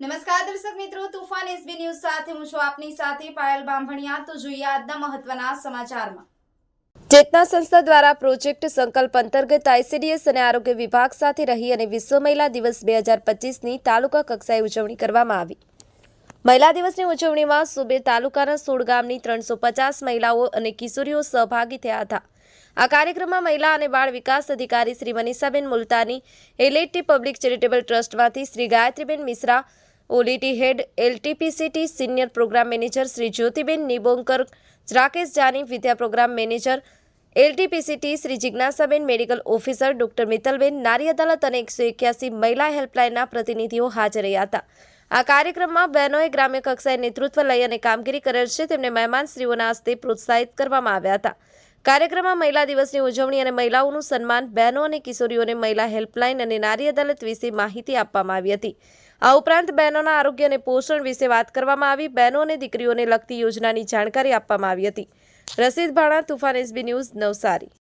નમસ્કાર દર્શક મિત્રો, તુફાન એસબી ન્યૂઝ સાથે હું છું આપની સાથે પાયલ બાંભણિયા. તો જોઈએ આજના મહત્વના સમાચારમાં. ચેતના સંસ્થા દ્વારા પ્રોજેક્ટ સંકલ્પ અંતર્ગત આઈસીડીએસ અને આરોગ્ય વિભાગ સાથે રહી અને વિશ્વ મહિલા દિવસ બે હજાર પચીસની તાલુકા કક્ષાએ ઉજવણી કરવામાં આવી. મહિલા દિવસની ઉજવણીમાં સુબે તાલુકાના સોળ ગામની ત્રણસો પચાસ મહિલાઓ અને કિશોરીઓ સહભાગી થયા હતા. આ કાર્યક્રમમાં મહિલા અને બાળ વિકાસ અધિકારી Shri Manishaben Multani, LAT public charitable ટ્રસ્ટમાંથી Shri Gayatriben Mishra, ઓલીટી head LTPCT senior program manager Shri Jyotiben Nibonkar, Rakesh Jani Vidya program manager LTPCT Shri Jigyasaben medical officer doctor Mittalben, Nari Adalat અને એકસો એક્યાસી મહિલા હેલ્પલાઇનના પ્રતિનિધિઓ હાજર રહ્યા હતા. આ કાર્યક્રમમાં બહેનોએ ગ્રામ્ય કક્ષાએ નેતૃત્વ લઈ અને કામગીરી કરેલ છે તેમને મહેમાનશ્રીઓના હસ્તે પ્રોત્સાહિત કરવામાં આવ્યા હતા. કાર્યક્રમમાં મહિલા દિવસની ઉજવણી અને મહિલાઓનું સન્માન, બહેનો અને કિશોરીઓને મહિલા હેલ્પલાઇન અને નારી અદાલત વિશે માહિતી આપવામાં આવી હતી. આ ઉપરાંત બહેનોના આરોગ્ય અને પોષણ વિશે વાત કરવામાં આવી. બહેનો અને દીકરીઓને લગતી યોજનાની જાણકારી આપવામાં આવી હતી. Rashid Bhana, Toofan SB news, Navsari.